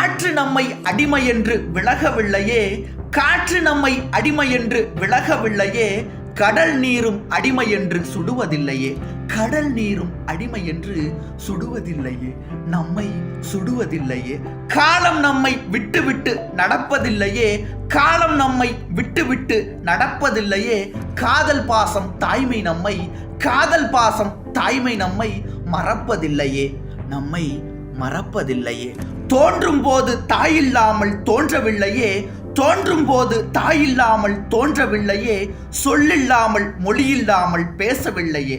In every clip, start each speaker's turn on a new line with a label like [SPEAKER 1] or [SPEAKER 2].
[SPEAKER 1] காற்று நம்மை அடிமை என்று விலகவில்லையே காற்று நம்மை அடிமை என்று விலகவில்லையே கடல் நீரும் அடிமை என்று சுடுவதில்லையே கடல் நீரும் அடிமை என்று சுடுவதில்லையே நம்மை சுடுவதில்லையே காலம் நம்மை விட்டுவிட்டு நடப்பதில்லையே காலம் நம்மை விட்டுவிட்டு நடப்பதில்லையே காதல் பாசம் தாய்மை நம்மை காதல் பாசம் தாய்மை நம்மை மறப்பதில்லையே நம்மை மறப்பதில்லையே. தோன்றும் போது தாயில்லாமல் தோன்றவில்லையே தோன்றும் போது தாயில்லாமல் தோன்றவில்லையே சொல்லில்லாமல் மொழியில்லாமல் பேசவில்லையே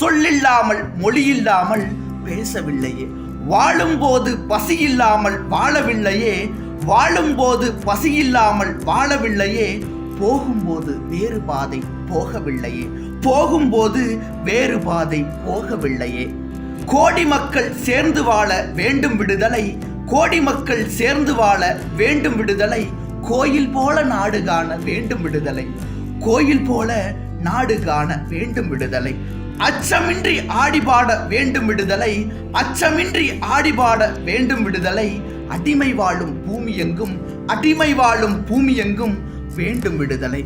[SPEAKER 1] சொல்லில்லாமல் மொழியில்லாமல் பேசவில்லையே. வாழும்போது பசியில்லாமல் வாழவில்லையே வாழும்போது பசியில்லாமல் வாழவில்லையே போகும்போது வேறு பாதை போகவில்லையே போகும்போது வேறு பாதை போகவில்லையே. கோடி மக்கள் சேர்ந்து வாழ வேண்டும் விடுதலை கோடி மக்கள் சேர்ந்து வாழ வேண்டும் விடுதலை. கோயில் போல நாடு காண வேண்டும் விடுதலை. கோயில் போல நாடு காண வேண்டும் விடுதலை. அச்சமின்றி ஆடிபாட வேண்டும் விடுதலை. அச்சமின்றி ஆடிபாட வேண்டும் விடுதலை. அடிமை வாழும் பூமி எங்கும் அடிமை வாழும் பூமி எங்கும் வேண்டும் விடுதலை.